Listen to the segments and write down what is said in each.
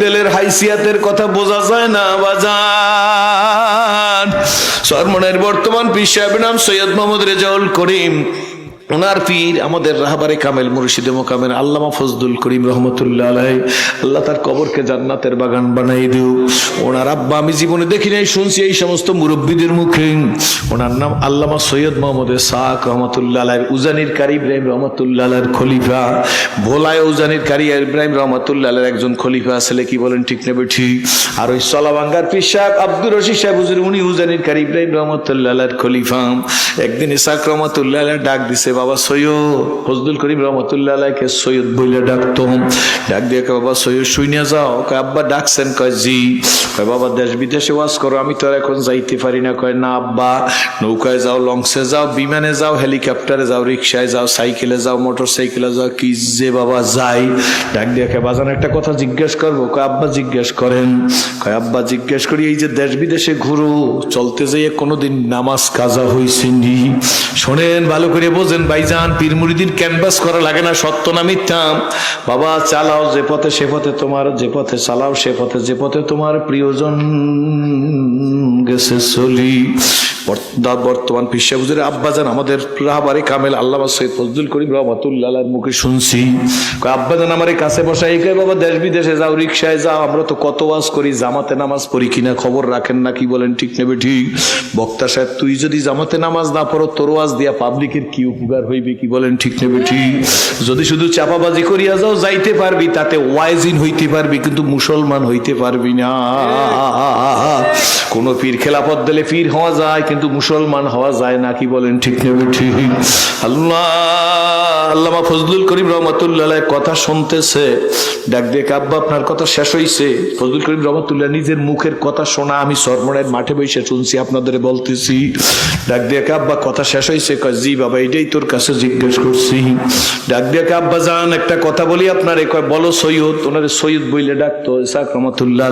দিলের হাইসিয়াতের কথা বোঝা যায় না বাজার সরমনের বর্তমান পিসাহের নাম সৈয়দ মোহাম্মদ রেজাউল করিম। ওনার পীর আমাদের রাহাবারে কামেল মুর্শিদে মোকামের আল্লামা ফজদুল করিম রহমতুল্লাহ আলাই আল্লাহ তার কবরকে জান্নাতের বাগান বানাই দিও ওনার আব্বা, আমি জীবনে দেখি নাই, শুনছি এই সমস্ত মুরব্বীদের মুখে। ওনার নাম আল্লামা সৈয়দ মোহাম্মদ সাক রহমতুল্লাহ আলাইয়ের উজানির কারি ইব্রাহিম রহমতুল্লাহ আলাইয়ের খলিফা। ভোলায় উজানির কারি ইব্রাহিম রহমতুল্লাহ আলাইয়ের একজন খলিফা আসলে কি বলেন ঠিক নেবে ঠিক আর ওই সলাবাঙ্গার পীর সাহেব, আব্দুর রশিদ সাহেব হুজুর, উনি উজানির কারি ইব্রাহিম রহমতুল্লাহ আলাইয়ের খলিফা। একদিন ইসাক রহমতুল্লাহ আলাই ডাক দিছে বাবা সৈয়দ ফজদুল করিম রহমতুল্লাহ আলাইকে সৈয়দ বইলে ডাকতো। ডাক দিয়ে বাবা সৈয়দ, শুইনা যাও। কয়, আব্বা ডাকছেন। কয়, জি। কয়, বাবা দেশ বিদেশে ওয়াজ করো, আমি তো এখন যাইতে পারি না। কয়, না, আব্বা, নৌকায় যাও, লঞ্চে যাও, বিমানে যাও, হেলিকপ্টারে যাও, রিক্সায় যাও, সাইকেলে যাও মোটর সাইকেলে যাও, কি যে বাবা যাই। ডাক দিয়ে কয়, বাজান, একটা কথা জিজ্ঞেস করব। কয়, আব্বা জিজ্ঞেস করেন। কয়, আব্বা, জিজ্ঞেস করি, এই যে দেশ বিদেশে ঘুরো, চলতে যেয়ে কোনোদিন নামাজ কাজা হয়েছে নি শোনেন, ভালো করে বোঝেন ভাইজান পীর মুরিদিন ক্যানভাস করা লাগে না, সত্য না মিথ্যা? বাবা, চালাও যে পথে সে পথে তোমার, যে পথে চালাও সে পথে, যে পথে তোমার প্রিয়জন গেছে চলি বর্তমান পিসা হুজুরের আব্বাজান, আমাদের রাহবারে কামেল আল্লামা সৈয়দ ফজলুল করিম রহমতুল্লাহ মুখে শুনছি। আব্বাজান, আমার কাছে বসা এই বাবা, দেশ বিদেশে যাও, রিক্সায় যাও, আমরা তো কত ওয়াজ করি, জামাতে নামাজ পড়ি কিনা খবর রাখেন না, কি বলেন, ঠিক নেবে, ঠিক। বক্তা সাহেব, তুই যদি জামাতে নামাজ না পড়ো, তোর ওয়াজ দিয়া পাবলিকের কি উপকার হইবে, কি বলেন, ঠিক নেবে, ঠিক। যদি শুধু চাপাবাজি করিয়া যাও, যাইতে পারবি, তাতে ওয়াইজিন হইতে পারবি, কিন্তু মুসলমান হইতে পারবি না। কোন পীর খেলাফত দিলে পীর হওয়া যায়, কিন্তু মুসলমান হওয়া যায় না, কি বলেন ঠিক নেবে ঠিক আল্লাহ! আল্লামা ফজলুল করিম রহমতুল্লাহ কথা শুনতেছে, ডাক দিয়ে কাব্বা আপনার কথা শেষ হইছে। ফজলুল করিম রহমতুল্লাহ নিজের মুখের কথা শোনা, আমি সরমনের মাঠে বসে শুনছি, আপনাদের বলতেছি। ডাক দিয়ে কাব্বা কথা শেষ হইছে জি বাবা, এটাই তোর কাছে জিজ্ঞেস করছি। ডাক দিয়ে কাব্বা যান একটা কথা বলি আপনার এ কয়, বলো সৈয়দ, ওনারে সৈয়দ বইলে ডাকতো, ইসাক রহমতুল্লাহ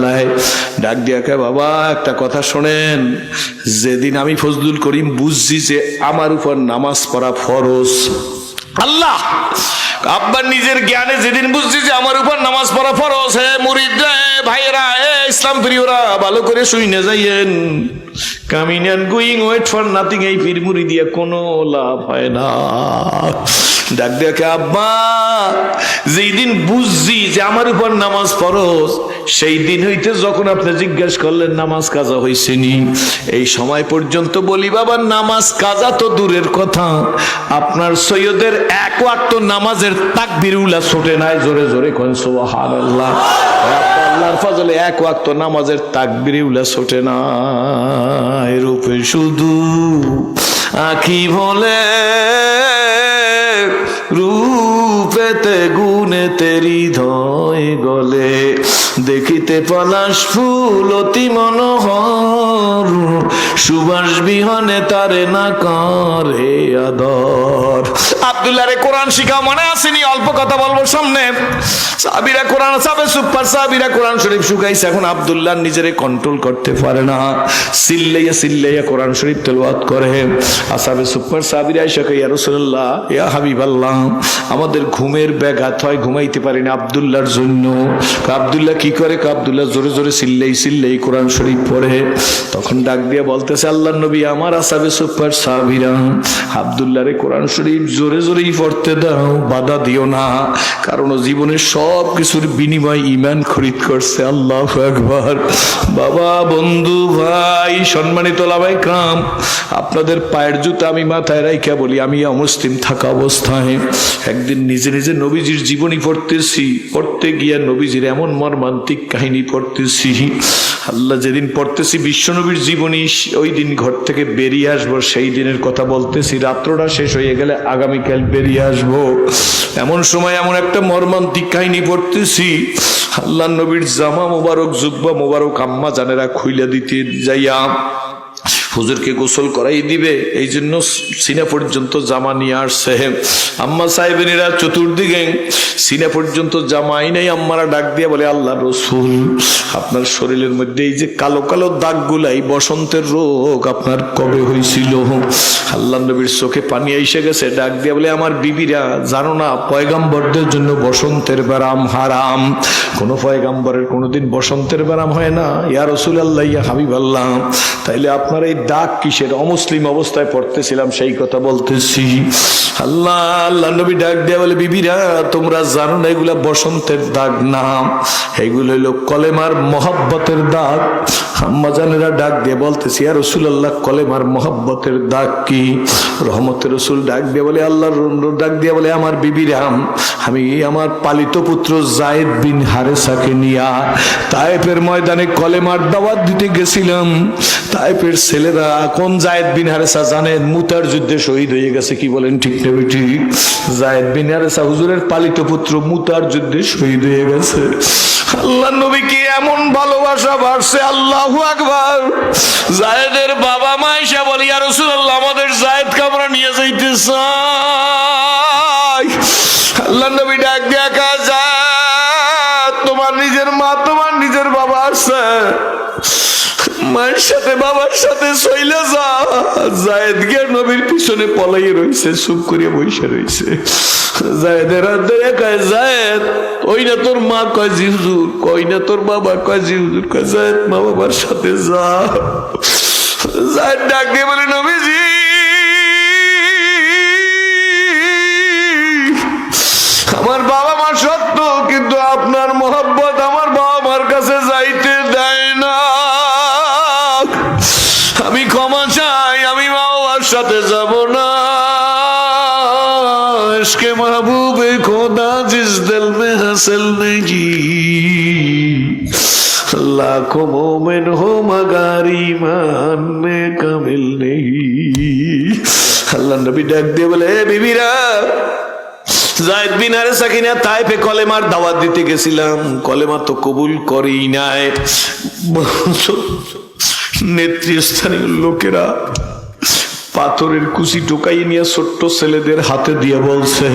ডাক দিয়ে কয়, বাবা, একটা কথা শোনেন, যেদিন আমি ফজলুল করিম বুঝছি যে আমার উপর নামাজ পড়া ফরজ আল্লাহ, আব্বার নিজের জ্ঞানে যেদিন বুঝছি যে আমার উপর নামাজ পড়া ফরজ, হে মুরিদ ভাইরা হে ইসলাম প্রিয়রা, ভালো করে শুইনে যাইয়েন। Coming and going wait for nothing এই পীর মুড়ি দিয়ে কোনো লাভ হয় না। ডাক দেখে আব্বা, যেই দিন বুঝছি যে আমার উপর নামাজ ফরজ, সেই দিন হইতে যখন আপনি জিজ্ঞেস করলেন, নামাজ কাজা হয়েছে নি? এই সময় পর্যন্ত বলি, বাবা, নামাজ কাজা তো দূরের কথা। আপনার সৈয়দের এক ওয়াক্ত নামাজের তাকবির উলা ছোটে নাই, জোরে জোরে কোন সুবহানাল্লাহ। আল্লাহর ফজলে এক ওয়াক্ত নামাজের তাকবির উলা ছোটে না রূপে শুধু আখি বলে? রূপেতে গুনে তেরি ধয়ে গলে দেখিতে পলাশ ফুল অতি মনোহর। সুবাস বিহনে তারে না করে আদর। আব্দুল্লাহ কোরআন মনে আসেনি অল্প কথা বলব সামনে। সাবিরা কোরআন সাবে সুপার সাবিরা কোরআন শরীফ শুকাইছে। এখন নিজেরে কন্ট্রোল করতে পারে না। সিল্লাইয়া সিল্লাইয়া কোরআন শরীফ তেলাওয়াত করে। আসাবে সুপার সাবিরা ইয়া আমাদের ঘুমের ব্যাঘাত হয়, ঘুমাইতে পারি না আব্দুল্লাহর জন্য। আব্দুল্লাহ কি করে? আব্দুল্লাহ জোরে জোরে সিল্লাই সিল্লাই কোরআন শরীফ পড়ে। তখন ডাক দিয়ে বলতেছে আল্লাহ নবী আমার আসাবে সুপার সাবিরা আব্দুল্লাহ রে কোরআন শরীফ জোরে জোরে জোরেই পড়তে দাও, বাধা দিও না। কারণ জীবনের সব কিছুর বিনিময় ইমান খরিদ করছে। আল্লাহ একবার বাবা, বন্ধু, ভাই, সম্মানিত লাভাই কাম, আপনাদের পায়ের জুতা আমি মাথায় রাইখা বলি, আমি অমুসলিম থাকা অবস্থায়। একদিন নিজে নিজে নবীজির জীবনী পড়তেছি, পড়তে গিয়া নবীজির এমন মর্মান্তিক কাহিনী পড়তেছি। আল্লাহ যেদিন পড়তেছি বিশ্বনবীর জীবনী, ওই দিন ঘর থেকে বেরিয়ে আসব, সেই দিনের কথা বলতেছি। রাত্রটা শেষ হয়ে গেলে আগামীকাল বেরিয়ে আসব। এমন সময় এমন একটা মর্মান্তিক কাহিনী পড়তেছি। আল্লাহ নবীর জামা মোবারক, জুব্বা মোবারক আম্মা জানেরা খুইলা দিতে যাইয়া হুজুরকে গোসল করাই দিবে, এই জন্য সিনা পর্যন্ত জামা নিয়ে আসছে। আম্মা সাহেবেরা চতুর্দিকে সিনা পর্যন্ত জামাই নেই, আম্মারা ডাক দিয়ে বলে, আল্লাহ রসুল, আপনার শরীরের মধ্যে এই যে কালো কালো দাগগুলাই, বসন্তের রোগ আপনার কবে হয়েছিল আল্লাহ নবীর চোখে পানি এসে গেছে, ডাক দিয়ে বলে, আমার বিবিরা, জানো না, পয়গাম্বরদের জন্য বসন্তের ব্যারাম হারাম। কোন পয়গাম্বরের কোনোদিন বসন্তের ব্যারাম হয় না। ইয়া রসুল আল্লাহ ইয়া হাবিব আল্লাহ তাইলে আপনার এই দাগ কিসের? অমুসলিম অবস্থায় পড়তেছিলাম, সেই কথা বলতেছি। আল্লাহ আল্লাহ নবী ডাক দেয়া বলে, বিবিরা, তোমরা জানো না এগুলা বসন্তের দাগ না? এগুলো হলো কলেমার মহাব্বতের দাগ। ডাক দিয়ে বলতেছি আর রসুল আল্লাহ কলেমার মহাব্বতের দাগ কি? রহমতের রসুল ডাক দিয়ে বলে, আল্লাহর ডাক দিয়ে বলে, আমার বিবিরাম আমি আমার পালিত পুত্র জায়েদ বিন হারেসাকে নিয়া তাইফের ময়দানে কলেমার দাওয়াত দিতে গেছিলাম। তাইফের ছেলেরা কোন জায়েদ বিন হারেসা জানেন মুতার যুদ্ধে শহীদ হয়ে গেছে, কি বলেন? ঠিক না ঠিক জায়েদ বিন হারেসা, হুজুরের পালিত পুত্র মুতার যুদ্ধে শহীদ হয়ে গেছে। আল্লাহ নবীকে এমন ভালোবাসা বাড়ছে? আল্লাহু আকবার। জায়েদের বাবা মা এসে বলি আর রাসূলুল্লাহ, আমাদের জায়েদকে আমরা নিয়ে যাইতে আল্লাহ নবী ডাক কা জায়েদ তোমার নিজের মা, তোমার নিজের বাবা আছে মায়ের সাথে, বাবার সাথে সইলে যা। জায়েদ গিয়ে নবীর পিছনে পলাই রয়েছে চুপ করে বসে রয়েছে জায়েদের হাত ধরে কয়, জায়েদ ওই না তোর মা? কয়, জি হুজুর, কই না তোর বাবা? কয়, জি হুজুর। কয়, জায়েদ, মা বাবার সাথে যা। জায়েদ ডাক দিয়ে বলে इसके महबूब खुदा जिस दिल में हसल नहीं लाखों मोमिन हो मगर ईमान में कामिल नहीं আল্লাহ নবী ডাক দিয়ে বলে "এ বিবিরা জায়দ বিন আরে সাকিনা তাইফে কলেমার দাওয়াত দিতে গেছিলাম কলেমা তো কবুল করেই নাই নেতৃস্থানীয় লোকেরা পাথরের কুচি টোকাই নিয়ে ছোট্ট ছেলেদের হাতে দিয়ে বলছে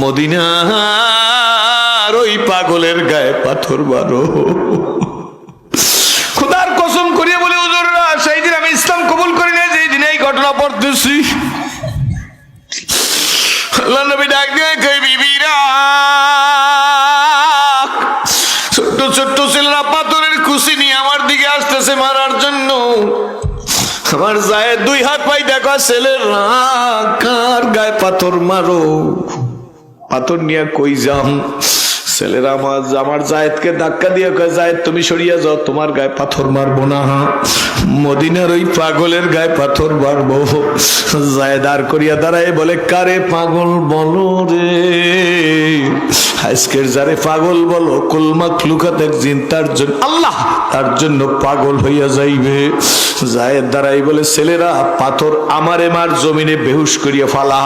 মদিনার ওই পাগলের গায়ে পাথর বারো খোদার কসম করিয়ে বলে, হুজুররা, সেই দিন আমি ইসলাম কবুল করি না যেই দিনে এই ঘটনা পড়তেছি নবী ডাক দিয়ে বিবিরা ছোট্ট ছোট্ট ছেলেরা পাথরের খুশি নিয়ে আমার দিকে আসতেছে মারার জন্য। আমার জায়ের দুই হাত পাই দেখো ছেলেরা কার গায়ে পাথর মারো? পাথর নিয়ে কই যাম? ছেলেরা আমার আমার জায়েদকে ধাক্কা দিয়ে কয়, জায়েদ, তুমি সরিয়ে যাও, তোমার গায়ে পাথর মারবো না। মদিনার ওই পাগলের গায়ে পাথর মারবো। জায়েদ আর করিয়া দাঁড়ায় বলে, কারে পাগল বলো রে? আজকের যারে পাগল বলো কুলমাক লুকাতের জিন, তার জন্য আল্লাহ তার জন্য পাগল হইয়া যাইবে। জায়েদ দ্বারাই বলে, ছেলেরা, পাথর আমারে মার, জমিনে বেহুশ করিয়া ফালা।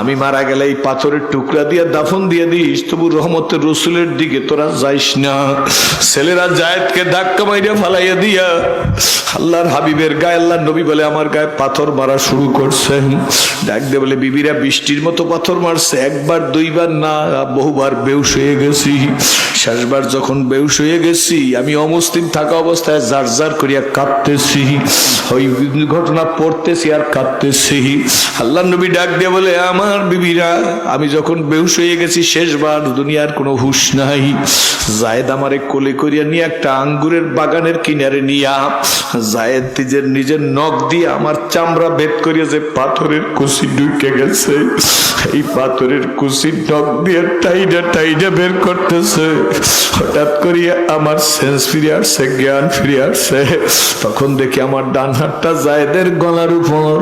আমি মারা গেলে এই পাথরের টুকরা দিয়ে, দাফন দিয়ে দিস, তবু রহমতের রসুলের দিকে তোরা যাইস না। ছেলেরা জায়েদকে ধাক্কা মাইরা ফালাইয়া দিয়া, আল্লাহর হাবিবের গায়ে আল্লাহ নবী বলে আমার গায়ে পাথর মারা শুরু করছে। ডাক দে বলে, বিবিরা বৃষ্টির মতো পাথর মারছে, একবার, দুইবার না, বহুবার বেউস হয়ে গেছি। শেষবার যখন বেউস হয়ে গেছি, আমি অমুসলিম থাকা অবস্থায় জার জার করিয়া কাঁদতেছি। ওই ঘটনা পড়তেছি আর কাঁদতেছি। আল্লাহ নবী ডাক দিয়ে বলে, আমার বিবিরা, আমি যখন বেহুশ হয়ে গেছি, শেষবার দুনিয়ার কোনো হুশ নাই। জায়েদ আমারে কোলে করিয়া নিয়ে একটা আঙ্গুরের বাগানের কিনারে নিয়া, জায়েদ নিজের নিজের নখ দিয়ে আমার চামড়া ভেদ করিয়া যে পাথরের কুচি ঢুকে গেছে, এই পাথরের কুচির নখ দিয়ে টাইডা টাইডা বের করতেছে। হঠাৎ করিয়া আমার সেন্স ফিরে আসছে, জ্ঞান ফিরে আসছে। তখন দেখি আমার ডান হাতটা জায়েদের গলার উপর।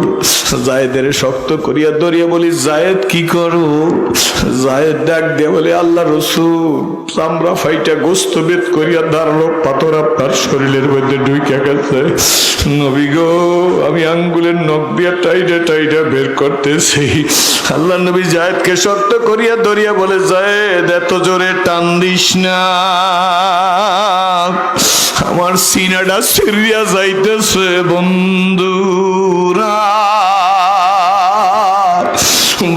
জায়েদের শক্ত করিয়া ধরিয়া বলি, জায়েদ, কি করো? জায়েদ ডাক দিয়ে বলে, আল্লাহ রসুল, চামড়া ফাইটা গোস্ত বেদ করিয়া দাঁড়াল পাথর আপনার শরীরের মধ্যে ঢুকে গেছে। নবী গো, আমি আঙ্গুলের নখ দিয়ে টাইডা টাইডা বের করতেছি। আল্লাহ নবী জায়েদকে শক্ত করিয়া ধরিয়া বলে, জায়েদ এত জোরে টান দিস না। আমার সিনাডা সিরিয়া যাইতেছে বন্ধুরা।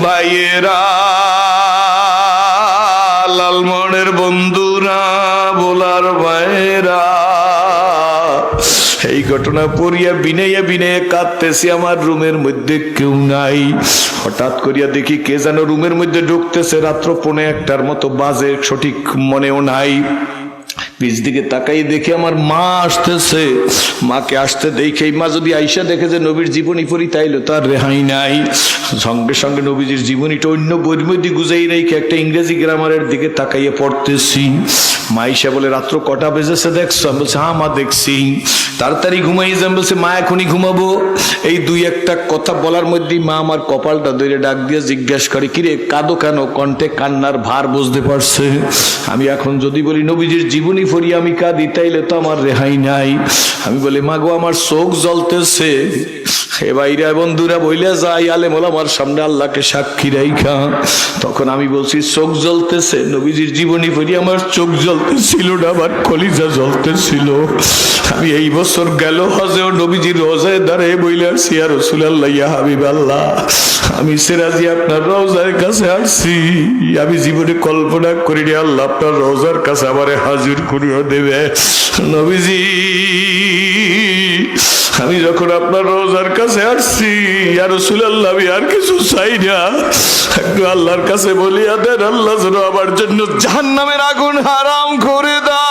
ভাইয়েরা লালমনের বন্ধুরা, বোলার ভাইয়েরা। এই ঘটনা পড়িয়া বিনাইয়া বিনাইয়া কাঁদতেছি, আমার রুমের মধ্যে কেউ নাই। হঠাৎ করিয়া দেখি কে যেন রুমের মধ্যে ঢুকতেছে, রাত্র পৌনে একটার মতো বাজে, সঠিক মনেও নাই। নিজ দিকে তাকাই দেখে আমার মা আসতেছে। মাকে আসতে দেখে মা যদি আইসা দেখে যে নবীর জীবনী পড়ি, তাইলো তার রেহাই নাই। সঙ্গে সঙ্গে নবীজির জীবনীটা অন্য মধ্যে গুজাই রেখে একটা ইংরেজি গ্রামারের দিকে তাকাইয়ে পড়তেছি। মা আইসা বলে, রাত্র কটা বেজেছে দেখছ? আমি বলছি হ্যাঁ মা, দেখছি। তাড়াতাড়ি ঘুমাই যান বলছে, মা, এখনই ঘুমাবো? এই দুই একটা কথা বলার মধ্যেই মা আমার কপালটা ধরে ডাক দিয়ে জিজ্ঞাসা করে কিরে কাঁদো কেন? কণ্ঠে কান্নার ভার বুঝতে পারছে? আমি এখন যদি বলি, নবীজির জীবনী ফরি আমি কাঁদি, তাইলে তো আমার রেহাই নাই। আমি বলি, মাগো, আমার চোখ জ্বলতেছে। এ বাইরা বন্ধুরা, বইলে যাই আলে মোলা আমার সামনে আল্লাহকে সাক্ষী রাইখা। তখন আমি বলছি, চোখ জ্বলতেছে, নবীজির জীবনী পড়ি আমার চোখ জ্বলতেছিল না, আমার কলিজা জ্বলতেছিল। আমি এই বছর গেল হজেও নবীজির রোজায় দাঁড়িয়ে বইলে আর রসুল আল্লাহ হাবিব আল্লাহ আমি সিরাজি আপনার রোজার কাছে আসছি। আমি জীবনে কল্পনা করিনি আল্লাহ আপনার রোজার কাছে আমারে হাজির করিয়া দেবে। নবীজি, আমি যখন আপনার রোজার কাছে আসছি আর রসুলাল্লাহ, আমি আর কিছু চাই না। একটু আল্লাহর কাছে বলিয়া দেন, আল্লাহ যেন আমার জন্য জাহান নামের আগুন হারাম করে দেয়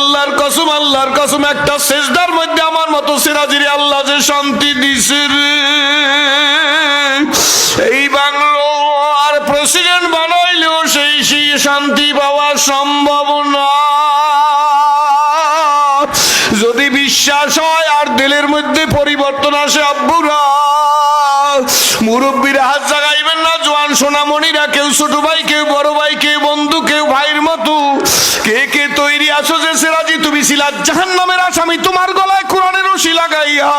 কসম একটা সেজদার মধ্যে আমার মতো সিরাজিরে আল্লাহ যে শান্তি দিছে এই বাংলো আর প্রেসিডেন্ট বানাইলেও সেই সেই শান্তি পাওয়া সম্ভব না। যদি বিশ্বাস হয় আর দিলের মধ্যে পরিবর্তন আসে, আব্বুরা। মুরব্বীর হাত জাগাইবেন না, জোয়ান সোনামণিরা, কেউ ছোট ভাই, কেউ বড় ভাই, কেউ বন্ধু, কেউ ভাইয়ের মতো। কে কে তৈরি আছো যে সেরাজি? তুমি ছিলা জাহান নামের আসামি। তোমার গলায় কোরআনের রশি লাগাইয়া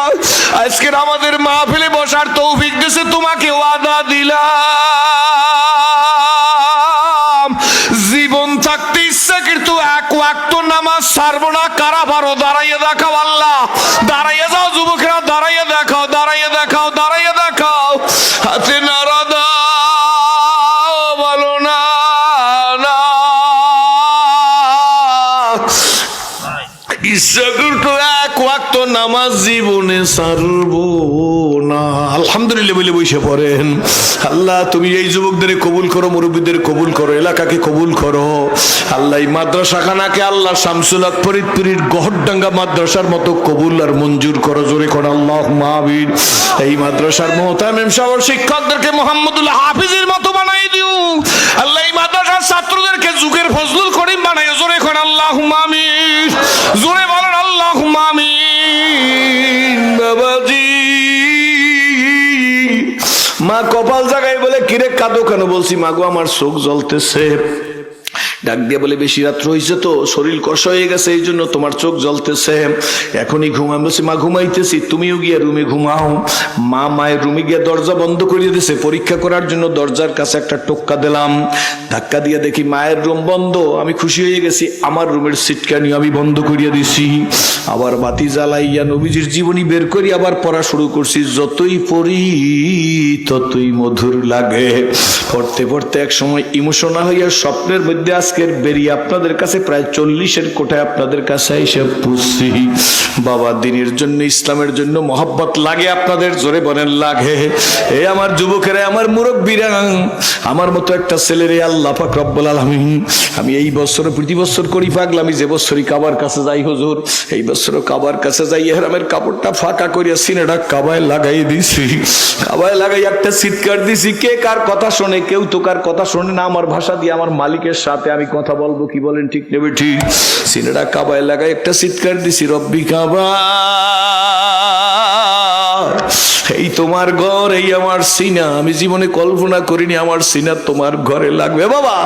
আজকের আমাদের মাহফিলে বসার তৌফিক দেশে তোমাকে ওয়াদা দিলাম। জীবন থাকতে ইচ্ছা, কিন্তু এক ওয়াক্ত নামাজ ছাড়বো না। কারা পারো দাঁড়াইয়ে দেখাও আল্লাহ। দাঁড়াইয়ে যাও যুবকেরা, দাঁড়াইয়ে দেখাও দাঁড়াইয়ে দেখাও দাঁড়াইয়ে দেখাও। হাতে নাড়া নামাজ জীবনে সারবো না। আলহামদুলিল্লাহ বলে বসে পড়েন। আল্লাহ, তুমি এই যুবকদের কবুল করো, মুরব্বীদের কবুল করো, এলাকাকে কবুল করো। আল্লাহ, এই মাদ্রাসা খানাকে আল্লাহ শামসুল ফরিদপুরীর গহরডাঙ্গা মাদ্রাসার মতো কবুল আর মঞ্জুর করো। জোরে করো আল্লাহ মাহবির এই মাদ্রাসার মোহতামিম সহ শিক্ষকদেরকে মোহাম্মদুল্লাহ হাফিজের মতো বানাই দিও। আল্লাহ, এই মাদ্রাসার ছাত্রদেরকে যুগের ফজলুল করিম বানাই জোরে করেন আল্লাহ মামির জোরে বলেন কপাল জাগাই বলে কিরে কাঁদো কেন বলছি? মাগো আমার চোখ জ্বলতেছে। ডাক দিয়ে বলে, বেশি রাত্র হয়েছে তো, শরীর কষ হয়ে গেছে, এই জন্য তোমার চোখ জ্বলতেছে। এখনই ঘুমাম বলছি, মা, ঘুমাইতেছি, তুমিও গিয়ে রুমে ঘুমাও। মা মায়ের রুমে গিয়ে দরজা বন্ধ করিয়ে দিছে। পরীক্ষা করার জন্য দরজার কাছে একটা টোক্কা দিলাম। ধাক্কা দিয়ে দেখি মায়ের রুম বন্ধ। আমি খুশি হয়ে গেছি, আমার রুমের সিটকানি আমি বন্ধ করিয়ে দিছি। আবার বাতি জ্বালাইয়া নবীজির জীবনী বের করি, আবার পড়া শুরু করছি। যতই পড়ি, ততই মধুর লাগে। পড়তে পড়তে এক সময় ইমোশনাল হইয়া স্বপ্নের মধ্যে আজকে আজকের বেরিয়ে আপনাদের কাছে প্রায় চল্লিশের কোঠায় আপনাদের কাছে এসে পুষছি। বাবা, দিনের জন্য, ইসলামের জন্য মহব্বত লাগে আপনাদের, জোরে বলেন, লাগে। এ আমার যুবকেরা, আমার মুরব্বীরা, আমার মতো একটা ছেলেরে আল্লাহ পাক রব্বুল আলামিন, আমি এই বছর, প্রতি বছর করি পাগলামি, যে বছরই কাবার কাছে যাই হুজুর, এই বছর কাবার কাছে যাই, এহরামের কাপড়টা ফাঁকা করিয়া সিনেটা কাবায় লাগাই দিছি। কাবায় লাগাই একটা চিৎকার দিছি, কে কার কথা শোনে, কেউ তো কার কথা শোনে না, আমার ভাষা দিয়ে আমার মালিকের সাথে আমি কথা বলব, কি বলেন ঠিক নেবে ঠিক সিনেটা কাবায় লাগায় একটা চিৎকার দিছি, রব্বি কাবা এই তোমার ঘর, এই আমার সিনা। আমি জীবনে কল্পনা করিনি আমার সিনা তোমার ঘরে লাগবে। বাবা,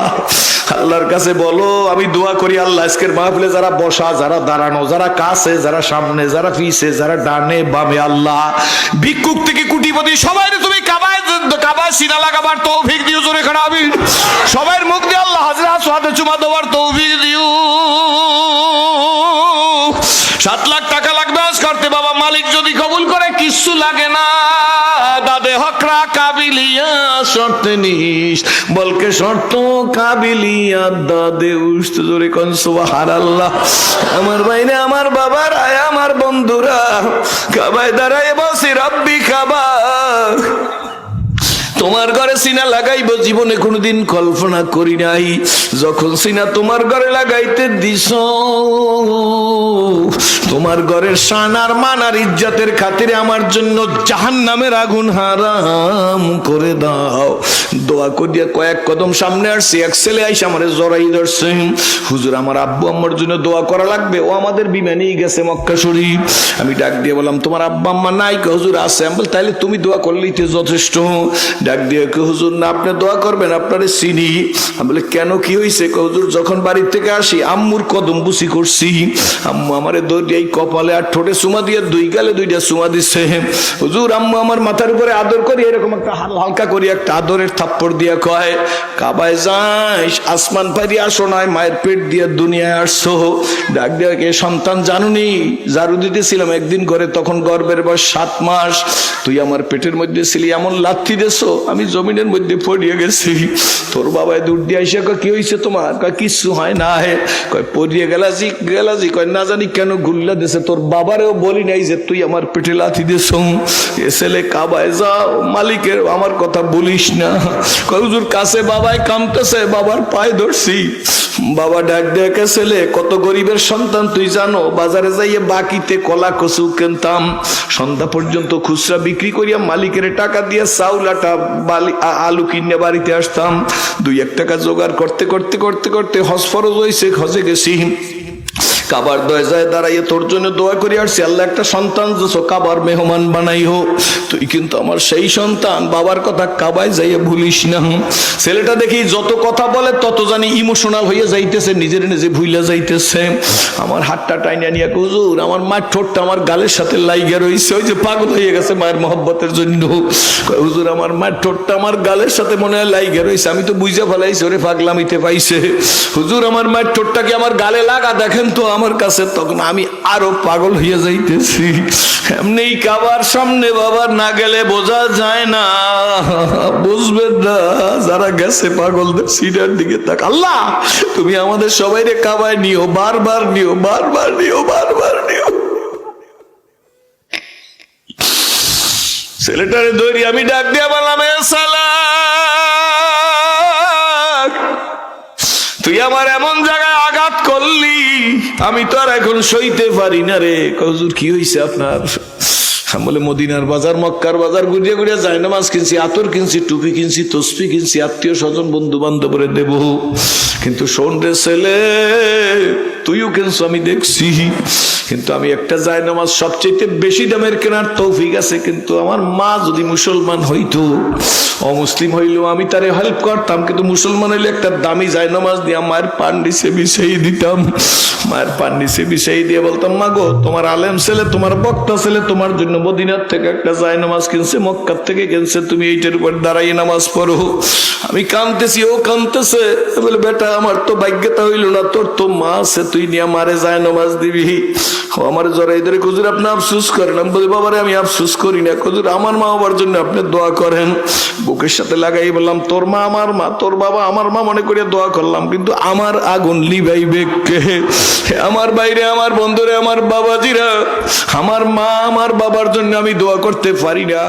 আল্লাহর কাছে বলো, আমি দোয়া করি আল্লাহ, আজকের মাহফিলে যারা বসা, যারা দাঁড়ানো, যারা কাছে, যারা সামনে, যারা পিছে, যারা ডানে, বামে, আল্লাহ, ভিক্ষুক থেকে কুটিপতি, সবাই তুমি কাবায় কাবায় সিনা লাগাবার তৌফিক দিও জোরে খারাপি সবাই মুখ দিয়ে আল্লাহ হাজরা সোহাতে চুমা দেওয়ার তৌফিক দিও। সাত লাখ টাকা আজ করতে বাবা মালিক যদি কবুল করে, কিচ্ছু লাগে না। দাদে হকরা কাবিলিয়া শর্তে নিস, বলকে শর্ত কাবিলিয়া দাদে উস্ত জোরে কোন সুবহান আল্লাহ আমার বাইরে আমার বাবার আয়, আমার বন্ধুরা, কাবায় দাঁড়ায় বসে রব্বি খাবা তোমার ঘরে সিনা লাগাইব, জীবনে কোনোদিন কল্পনা করি নাই। যখন সিনা তোমার ঘরে লাগাইতে দিস তোমার ঘরের সানার মানার ইজ্জতের খাতিরে আমার জন্য জাহান নামের আগুন হারাম করে দাও। দোয়া করিয়া কয়েক কদম সামনে আসছি এক ছেলে আইসা আমার জড়াই ধরছে। হুজুর আমার আব্বু আম্মার জন্য দোয়া করা লাগবে ও আমাদের বিমানেই গেছে মক্কা শরীফ। আমি ডাক দিয়ে বললাম তোমার আব্বা আম্মা নাই কই, হুজুর আছে। আমি বলি, তাইলে তুমি দোয়া করলেই তো যথেষ্ট। ডাক দিয়ে কে হুজুর না আপনি দোয়া করবেন আপনারে চিনি। আমি বলে কেন কি হয়েছে হুজুর যখন বাড়ি থেকে আসি আম্মুর কদম বুসি করছি। আম্মু আমারে দৌড় এই কপালে আর ঠোঁটে সুমা দিয়ে দুই গালে দুইটা সুমা দিচ্ছে হুজুর আম্মু আমার মাথার উপরে আদর করি এরকম একটা হাল- হালকা করি একটা আদরের থাপ্পড় দিয়া কয় কাবায় যাইস আসমান পারি আসো নাই মায়ের পেট দিয়ে দুনিয়ায় আসছো। ডাক দিয়ে কে সন্তান জানুনি জারু দিতেছিলাম একদিন করে তখন গর্বের বয়স সাত মাস। তুই আমার পেটের মধ্যে ছিলি এমন লাথি দেছো আমি জমিনের মধ্যে পড়িয়ে গেছি। তোর বাবায় দূর দিয়ে এসে কয়, কি হয়েছে তোমার? কয় কিচ্ছু হয় না হে কয় পড়িয়ে গেলাজি গেলাজি কয় না জানি কেন দেছে, তোর বাবারেও বলি নাই যে তুই আমার পেটে লাথি দেছ এ ছেলে কাবায় যাও মালিকের আমার কথা বলিস না। হুজুর, কাছে বাবায় কামতেছে, বাবার পায়ে ধরছি। বাবা ডাক ডেকে ছেলে, কত গরিবের সন্তান তুই জানো, বাজারে যাইয়ে বাকিতে কলা, কচু কিনতাম। সন্ধ্যা পর্যন্ত খুচরা বিক্রি করিয়া মালিকের টাকা দিয়ে চাউল, আটা, বালি আলু কিনে বাড়িতে আসতাম। দুই এক টাকা জোগাড় করতে করতে করতে করতে হসফরজ হয়েছে হজে গেছি। কাবার দরজায় দাঁড়াইয়ে তোর জন্য দোয়া করি, আর আল্লাহ একটা সন্তান দিছো কাবার মেহমান বানাই হো তুই কিন্তু আমার সেই সন্তান, বাবার কথা কাবায় যাইয়ে ভুলিস না। ছেলেটা দেখি যত কথা বলে তত জানি ইমোশনাল হয়ে যাইতেছে, নিজের নিজে ভুইলা যাইতেছে। আমার হাতটা টাইনা নিয়ে হুজুর, আমার মায়ের ঠোঁটটা আমার গালের সাথে লাইগা রইছে, ওই যে পাগল হয়ে গেছে মায়ের মহব্বতের জন্য। হুজুর, আমার মায়ের ঠোঁটটা আমার গালের সাথে মনে হয় লাইগা রইছে, আমি তো বুঝে ফেলাইছি, ওরে পাগলামিতে পাইছে। হুজুর, আমার মায়ের ঠোঁটটা কি আমার গালে লাগা? দেখেন তো আমার কাছে, তখন আমি আরও পাগল হয়ে যাইতেছি। এমনি কাবার সামনে বাবা না গেলে বোঝা যায় না। বুঝবেন না, যারা গেছে পাগলদের সিটার দিকে তাক আল্লাহ, তুমি আমাদের সবাই রে কাবায় নিও, বারবার নিও বারবার নিও বারবার নিও। ছেলেটারে ধরি, আমি ডাক দিয়া বললাম, "এ তুই আমার এমন জায়গায় আঘাত করলি, আমি তো আর এখন সইতে পারি না রে। কজুর কি হয়েছে আপনার? বলে, মদিনার বাজার, মক্কার বাজার, ঘুরিয়ে ঘুরিয়ে যায় না মাছ কিনছি, আতর কিনছি, টুপি কিনছি তসপি কিনছি, আত্মীয় স্বজন বন্ধু বান্ধবরে দেব। কিন্তু শোন ছেলে, তুইও কিনছো, আমি দেখছি। কিন্তু আমি একটা যায় নামাজ সবচেয়ে বেশি দামের কেনার তৌফিক আছে, কিন্তু আমার মা যদি মুসলমান হইতো অমুসলিম হইলেও আমি তারে হেল্প করতাম, কিন্তু মুসলমান হইলে একটা দামি যায় নামাজ দিয়ে মায়ের পান নিচে বিছাই দিতাম। মায়ের পান নিচে বিছাই দিয়ে বলতাম, মা গো, তোমার আলেম ছেলে, তোমার বক্তা ছেলে, তোমার জন্য মদিনার থেকে একটা যায় নামাজ কিনছে, মক্কার থেকে কিনছে, তুমি এইটার উপর দাঁড়াই নামাজ পড়ো। আমি কানতেছি ও কানতেছে বলে, বেটা, আমার তো ভাগ্যতা হইল না, তোর তো মা আছে, তুই নিয়ে মারে যায় নামাজ দিবি। আমার যারা এদের কুজুর আপনি আফসুস করেন। আমি বলি, বাবারে, আমি আফসুস করি না। কুজুর আমার মা বাবার জন্য আপনি দোয়া করেন। বুকের সাথে লাগাই বললাম, তোর মা আমার মা, তোর বাবা আমার মা, মনে করিয়া দোয়া করলাম। কিন্তু আমার আগুন লিভাইবে কে? আমার বাইরে আমার বন্ধুরে, আমার বাবাজিরা, আমার মা আমার বাবার জন্য আমি দোয়া করতে পারি না।